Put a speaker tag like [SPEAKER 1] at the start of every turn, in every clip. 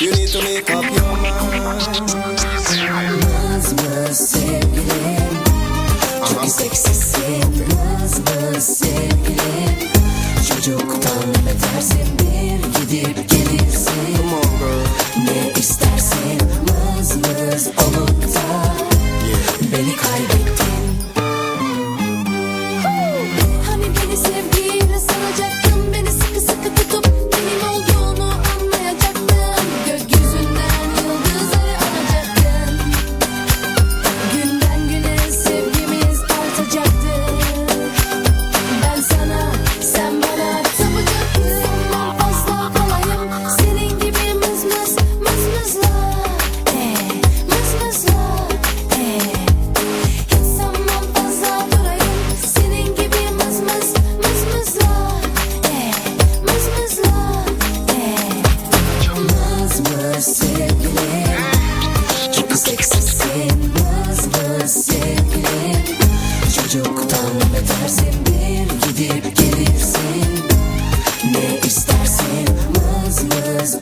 [SPEAKER 1] You need to make up your mind.
[SPEAKER 2] Mız mız sevgilim Çok seksisin Mız mız sevgilim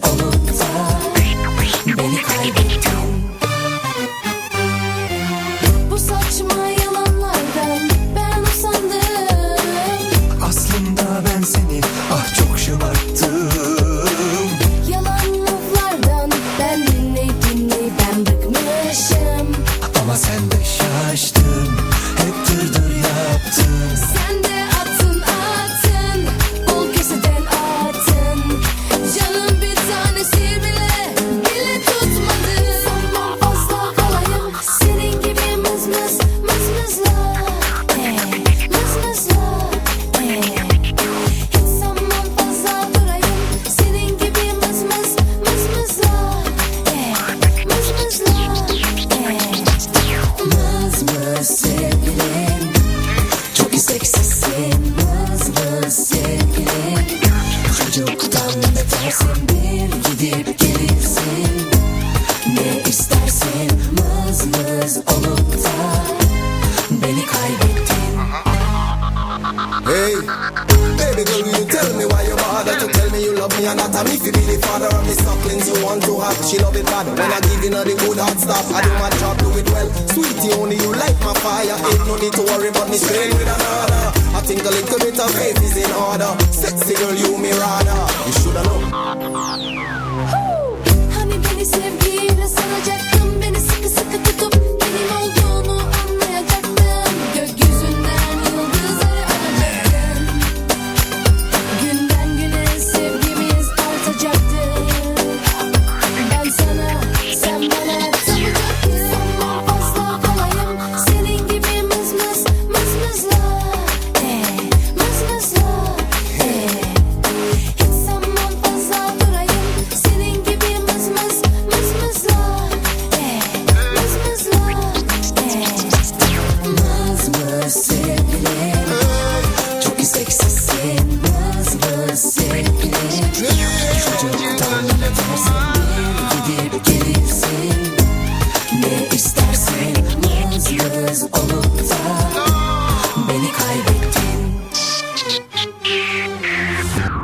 [SPEAKER 2] mız
[SPEAKER 1] Hey, baby girl, you tell me why you bother to tell me you love me and not me fi be the father of me sucklings you want to have. She love it bad when I give her the good hot stuff. I do my job, do it well. Sweetie, only you light my fire. Ain't no need to worry about me staying with another. I think a little bit of faith is in order. Sexy girl, you me rather. You shoulda known.